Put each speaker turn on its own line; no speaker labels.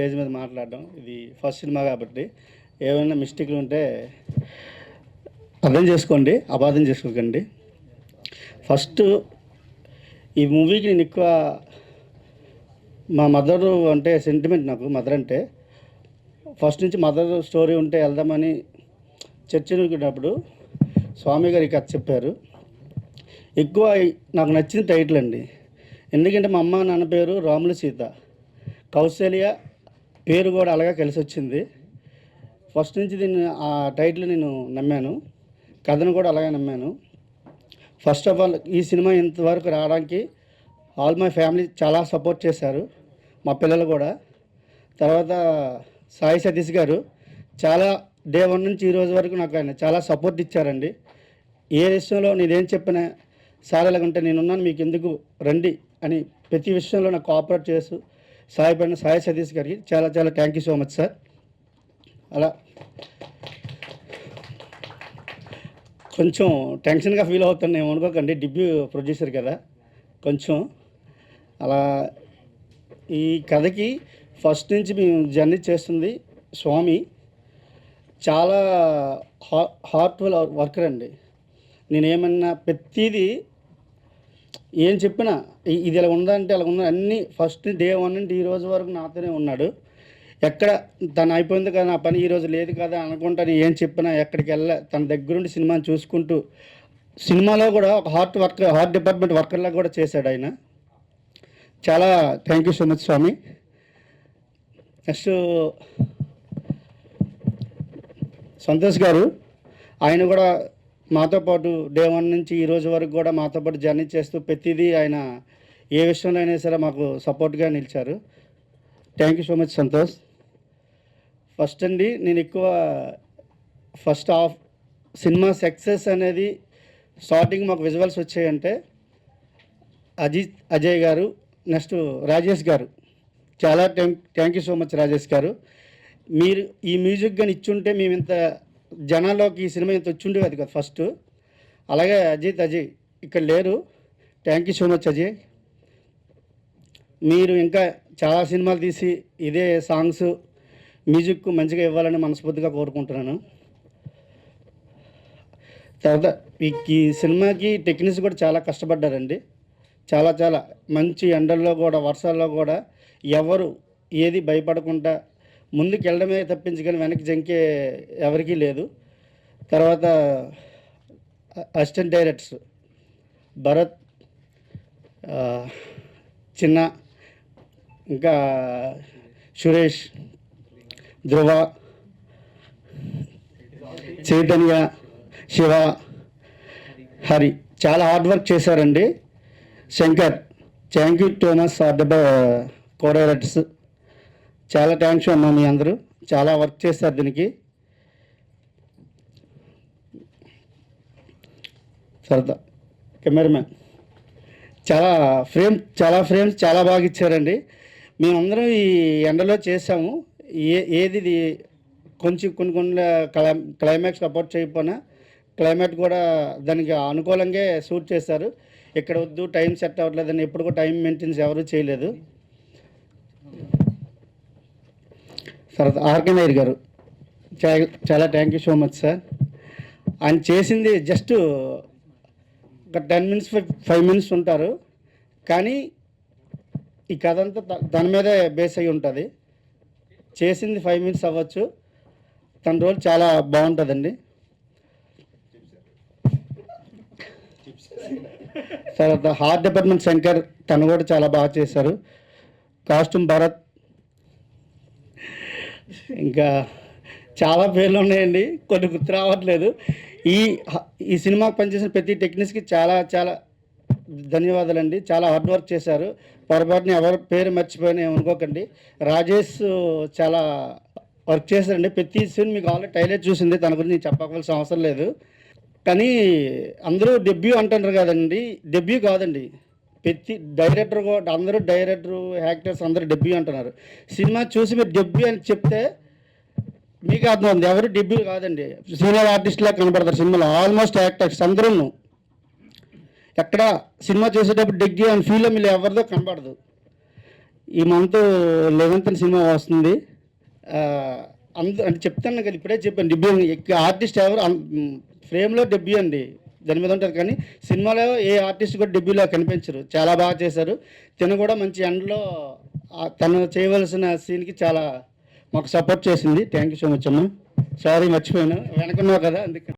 Stage మీద మాట్లాడడం ఇది ఫస్ట్ సినిమా కాబట్టి. ఏమైనా మిస్టేక్లు ఉంటే అర్థం చేసుకోండి అపార్థం చేసుకోకండి. ఫస్ట్ ఈ మూవీకి నేను ఎక్కువ మా మదర్ అంటే సెంటిమెంట్ నాకు మదర్ అంటే. ఫస్ట్ నుంచి మదర్ స్టోరీ ఉంటే వెళ్దామని చర్చనుకున్నప్పుడు స్వామి గారు కథ చెప్పారు. ఎక్కువ నాకు నచ్చిన టైటిల్ అండి. ఎందుకంటే మా అమ్మ నాన్న పేరు రాములు సీత. కౌశల్య పేరు కూడా అలాగే కలిసి వచ్చింది ఫస్ట్ నుంచి దీన్ని ఆ టైటిల్ నేను నమ్మాను. కథను కూడా అలాగే నమ్మాను. ఫస్ట్ ఆఫ్ ఆల్ ఈ సినిమా ఇంతవరకు రావడానికి ఆల్ మై ఫ్యామిలీ చాలా సపోర్ట్ చేశారు మా పిల్లలు కూడా. తర్వాత సాయి సతీష్ గారు చాలా డే వన్ నుంచి ఈ రోజు వరకు నాకు ఆయన చాలా సపోర్ట్ ఇచ్చారండి. ఏ విషయంలో నేనేం చెప్పినా సార్ ఎలాగంటే నేనున్నాను మీకు ఎందుకు రండి అని ప్రతి విషయంలో నాకు కోఆపరేట్ చేస్తూ సాయపడిన సాయి సతీష్ గారికి చాలా చాలా thank you so much sir అలా కొంచెం టెన్షన్గా ఫీల్ అవుతాను నేను అనుకోకండి డిబ్యూ ప్రొడ్యూసర్ కదా. కొంచెం అలా ఈ కథకి ఫస్ట్ నుంచి మేము జర్నీ చేస్తుంది స్వామి. చాలా హా హార్ట్ఫుల్ వర్కర్ అండి. నేనేమన్నా ప్రతిదీ ఏం చెప్పినా ఇది ఇలా ఉందంటే అలా ఉంది. అన్నీ ఫస్ట్ డే వన్ నుండి ఈ రోజు వరకు నాతోనే ఉన్నాడు. ఎక్కడ తను అయిపోయింది కదా నా పని ఈ రోజు లేదు కదా అనుకుంటాను. ఏం చెప్పినా ఎక్కడికి వెళ్ళ తన దగ్గరుండి సినిమాని చూసుకుంటూ సినిమాలో కూడా ఒక హార్ట్ వర్క్ హార్ట్ డిపార్ట్మెంట్ వర్కర్లా కూడా చేశాడు ఆయన. చాలా thank you so much Swamy. Next Santosh గారు ఆయన కూడా మాతో పాటు డే వన్ నుంచి ఈ రోజు వరకు కూడా మాతో పాటు జర్నీ చేస్తూ ప్రతిదీ ఆయన ఏ విషయంలో అయినా సరే మాకు సపోర్ట్గా నిలిచారు. Thank you so much Santosh. First అండి నేను ఎక్కువ ఫస్ట్ హాఫ్ సినిమా సక్సెస్ అనేది స్టార్టింగ్ మాకు విజువల్స్ వచ్చాయంటే అజిత్ అజయ్ గారు నెక్స్ట్ రాజేష్ గారు. చాలా thank thank you so much Rajesh గారు. మీరు ఈ మ్యూజిక్ కానీ ఇచ్చుంటే మేము ఇంత జనాల్లోకి ఈ సినిమా ఇంత వచ్చిండే అది కదా ఫస్ట్. అలాగే అజిత్ అజయ్ ఇక్కడ లేరు. Thank you so much Ajay. మీరు ఇంకా చాలా సినిమాలు తీసి ఇదే సాంగ్స్ మ్యూజిక్ మంచిగా ఇవ్వాలని మనస్ఫూర్తిగా కోరుకుంటున్నాను. తర్వాత ఈ సినిమాకి టెక్నిక్స్ కూడా చాలా కష్టపడ్డారండి. చాలా చాలా మంచి ఎండల్లో కూడా వర్షాల్లో కూడా ఎవరు ఏది భయపడకుండా ముందుకు వెళ్ళడమే తప్పించుకొని వెనక్కి జంకే ఎవరికీ లేదు. తర్వాత అసిస్టెంట్ డైరెక్టర్స్ భరత్ చిన్న ఇంకా సురేష్ ధ్రువ చైతన్య శివ హరి. చాలా హార్డ్ వర్క్ చేశారండి. Shankar thank you Thomas are codirectors చాలా థ్యాంక్స్ అమ్మా మీ అందరూ. చాలా వర్క్ చేస్తారు దీనికి. సరదా. కెమెరామ్యాన్. చాలా ఫ్రేమ్ చాలా ఫ్రేమ్స్ చాలా బాగా ఇచ్చారండి. మేమందరం ఈ ఎండలో చేసాము ఏ ఏది ఇది కొంచెం కొన్ని కొన్ని క్లై క్లైమాక్స్ సపోర్ట్ చేయకపోయినా క్లైమేట్ కూడా దానికి అనుకూలంగా షూట్ చేశారు. ఇక్కడ వద్దు టైం సెట్ అవ్వట్లేదని ఎప్పుడు కూడా టైం మెయింటెన్స్ ఎవరు చేయలేదు. తర్వాత ఆర్గనైర్ గారు. చాలా చాలా thank you so much sir ఆయన చేసింది జస్ట్ ఒక టెన్ మినిట్స్ ఫైవ్ మినిట్స్ ఉంటారు. కానీ ఈ కథ అంతా దాని మీదే బేస్ అయి ఉంటుంది. చేసింది ఫైవ్ మినిట్స్ అవ్వచ్చు. తన రోల్ చాలా బాగుంటుందండి. తర్వాత హార్ట్ డిపార్ట్మెంట్ శంకర్ తను కూడా చాలా బాగా చేశారు. కాస్ట్యూమ్ భరత్ ఇంకా చాలా పేర్లు ఉన్నాయండి కొన్ని గుర్తు రావట్లేదు. ఈ ఈ సినిమాకి పనిచేసిన ప్రతి టెక్నీషియన్కి చాలా చాలా ధన్యవాదాలండి. చాలా హార్డ్ వర్క్ చేశారు. పొరపాటున ఎవరి పేరు మర్చిపోయినా అనుకోకండి. రాజేష్ చాలా వర్క్ చేశారండి. ప్రతి సీన్ మీకు ఆల్రెడీ టైలర్ చూసింది. తన గురించి నేను చెప్పవలసిన అవసరం లేదు. కానీ అందరూ డెబ్యూ అంటున్నారు కదండి. డెబ్యూ కాదండి. ప్రతి డైరెక్టర్ కూడా అందరూ డైరెక్టర్ యాక్టర్స్ అందరూ డెబ్యూ అంటున్నారు. సినిమా చూసి మీరు డెబ్యూ అని చెప్తే మీకు అర్థం ఉంది ఎవరు డెబ్యూ కాదండి. సీనియర్ ఆర్టిస్ట్లా కనబడతారు సినిమాలో. ఆల్మోస్ట్ యాక్టర్స్ అందరూ ఎక్కడ సినిమా చేసేటప్పుడు డెగ్గి అని ఫీల్ మీరు ఎవరిదో కనబడదు. ఈ మంత్ లెవెన్త్ సినిమా వస్తుంది. అందు అంటే చెప్తాను కదా ఇప్పుడే చెప్పాను. డెబ్యూ ఆర్టిస్ట్ ఎవరు? ఫ్రేమ్లో డెబ్యూ అండి. దాని మీద ఉంటారు. కానీ సినిమాలో ఏ ఆర్టిస్ట్ కూడా డెబ్యూలో కనిపించరు. చాలా బాగా చేశారు. తిన కూడా మంచి ఎండలో తను చేయవలసిన సీన్కి చాలా మాకు సపోర్ట్ చేసింది. థ్యాంక్ యూ సో మచ్ అమ్మ. సారీ మర్చిపోయాను. వెనకున్నావు కదా అందుకని